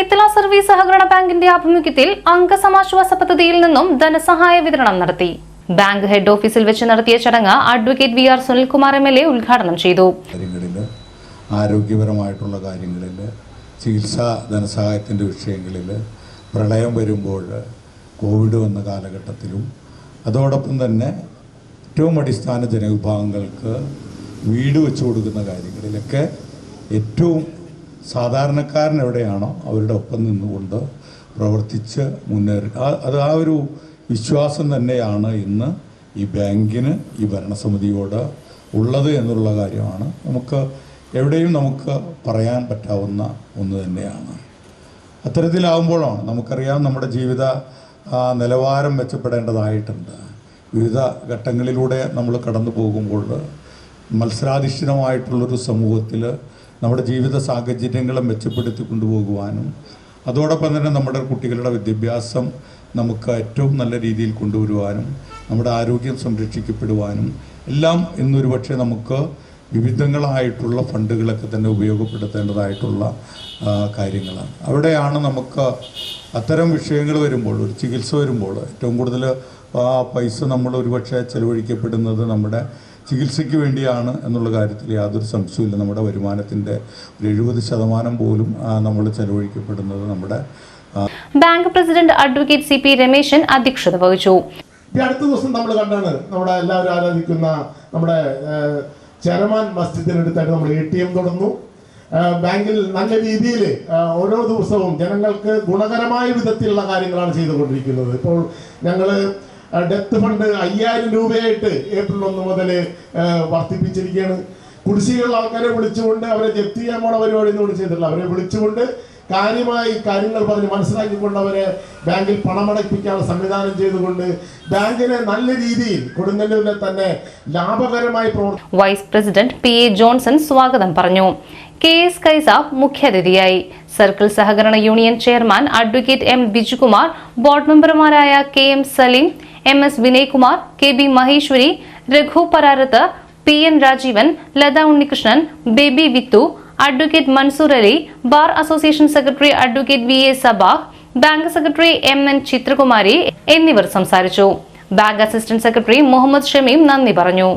Cherthala service സഹകരണ ബാങ്കിന്റെ ആഭിമുഖ്യത്തിൽ അംഗസമാശ്വാസ പദ്ധതിയിൽ നിന്നും ധനസഹായ വിതരണം നടത്തി. ബാങ്ക് ഹെഡ് ഓഫീസിൽ വെച്ച് നടത്തിയ ചടങ്ങ് advocate V R Sunilkumar M L A ഉദ്ഘാടനം ചെയ്തു. ആരോഗ്യപരമായിട്ടുള്ള കാര്യങ്ങളിൽ ചികിത്സാ ധനസഹായത്തിന്റെ വിഷയങ്ങളിൽ പ്രളയം വരുമ്പോൾ കോവിഡ് വന്ന കാലഘട്ടത്തിലും അതോടൊപ്പം തന്നെ ഏറ്റവും അടിസ്ഥാന ജനവിഭാഗങ്ങൾക്ക് വീട് വെച്ചു കൊടുക്കുന്ന കാര്യങ്ങളിലൊക്കെ ഏറ്റവും സാധാരണക്കാരൻ എവിടെയാണോ അവരുടെ ഒപ്പം നിന്നുകൊണ്ട് പ്രവർത്തിച്ച് മുന്നേറി അത് ആ ഒരു വിശ്വാസം തന്നെയാണ് ഇന്ന് ഈ ബാങ്കിന് ഈ ഭരണസമിതിയോട് ഉള്ളത് എന്നുള്ള കാര്യമാണ്. നമുക്ക് എവിടെയും നമുക്ക് പറയാൻ പറ്റാവുന്ന ഒന്ന് തന്നെയാണ്. അത്തരത്തിലാവുമ്പോഴാണ് നമുക്കറിയാം നമ്മുടെ ജീവിത നിലവാരം മെച്ചപ്പെടേണ്ടതായിട്ടുണ്ട്. വിവിധ ഘട്ടങ്ങളിലൂടെ നമ്മൾ കടന്നു പോകുമ്പോൾ മത്സരാധിഷ്ഠിതമായിട്ടുള്ളൊരു സമൂഹത്തിൽ നമ്മുടെ ജീവിത സാഹചര്യങ്ങളെ മെച്ചപ്പെടുത്തി കൊണ്ടുപോകുവാനും അതോടൊപ്പം തന്നെ നമ്മുടെ കുട്ടികളുടെ വിദ്യാഭ്യാസം നമുക്ക് ഏറ്റവും നല്ല രീതിയിൽ കൊണ്ടുവരുവാനും നമ്മുടെ ആരോഗ്യം സംരക്ഷിക്കപ്പെടുവാനും എല്ലാം എന്നൊരു പക്ഷേ നമുക്ക് വിവിധങ്ങളായിട്ടുള്ള ഫണ്ടുകളൊക്കെ തന്നെ ഉപയോഗപ്പെടുത്തേണ്ടതായിട്ടുള്ള കാര്യങ്ങളാണ്. അവിടെയാണ് നമുക്ക് അത്തരം വിഷയങ്ങൾ വരുമ്പോൾ ഒരു ചികിത്സ വരുമ്പോൾ ഏറ്റവും കൂടുതൽ ആ പൈസ നമ്മൾ ഒരുപക്ഷെ ചെലവഴിക്കപ്പെടുന്നത് നമ്മുടെ ചികിത്സയ്ക്ക് വേണ്ടിയാണ് എന്നുള്ള കാര്യത്തിൽ യാതൊരു സംശയമില്ല നമ്മുടെ വരുമാനത്തിന്റെ ഒരു എഴുപത് ശതമാനം പോലും നമ്മൾ ചെലവഴിക്കപ്പെടുന്നത് നമ്മുടെ bank president advocate C P Rameshan അധ്യക്ഷത വഹിച്ചു. ഈ അടുത്ത ദിവസം നമ്മൾ കണ്ടാണ് നമ്മുടെ എല്ലാവരും ആരാധിക്കുന്ന നമ്മുടെ ചെയർമാൻ മസ്ജിദിനടുത്തായിട്ട് നമ്മൾ എ ടി എം തുടങ്ങുന്നു ബാങ്കിൽ നല്ല രീതിയിൽ ഓരോ ദിവസവും ജനങ്ങൾക്ക് ഗുണകരമായ വിധത്തിലുള്ള കാര്യങ്ങളാണ് ചെയ്തുകൊണ്ടിരിക്കുന്നത്. ഇപ്പോൾ ഞങ്ങൾ ഡെത്ത് ഫണ്ട് അയ്യായിരം രൂപയായിട്ട് ഏപ്രിൽ ഒന്ന് മുതൽ വർദ്ധിപ്പിച്ചിരിക്കുകയാണ്. കുടിശ്ശികയുള്ള ആൾക്കാരെ വിളിച്ചുകൊണ്ട് അവരെ ജപ്തി ചെയ്യാൻ പോണ പരിപാടി ഒന്നും ചെയ്തിട്ടില്ല. അവരെ വിളിച്ചുകൊണ്ട് കാര്യമായി കാര്യങ്ങൾ പറഞ്ഞ് മനസ്സിലാക്കി കൊണ്ടവരെ ബാങ്കിൽ പണമടപ്പിക്കാനുള്ള സംവിധാനം ചെയ്തുകൊണ്ട് ബാങ്കിനെ നല്ല രീതിയിൽ കൊടുങ്ങല്ലൂരിലെ തന്നെ ലാഭകരമായി പ്രവർത്തി vice president P A Johnson സ്വാഗതം പറഞ്ഞു. കെ എസ് കൈസാബ് മുഖ്യാതിഥിയായി. സർക്കിൾ സഹകരണ union chairman advocate M Bijukumar board മെമ്പർമാരായ K M Saleem M S Vinaykumar K B Maheshwari Raghu Pararath P N Rajeevan Latha Unnikrishnan Baby Vithu advocate Mansoor Ali bar association secretary advocate V A Sabah bank secretary M N Chithrakumari എന്നിവർ സംസാരിച്ചു. Bank assistant secretary Muhammad Shameem നന്ദി പറഞ്ഞു.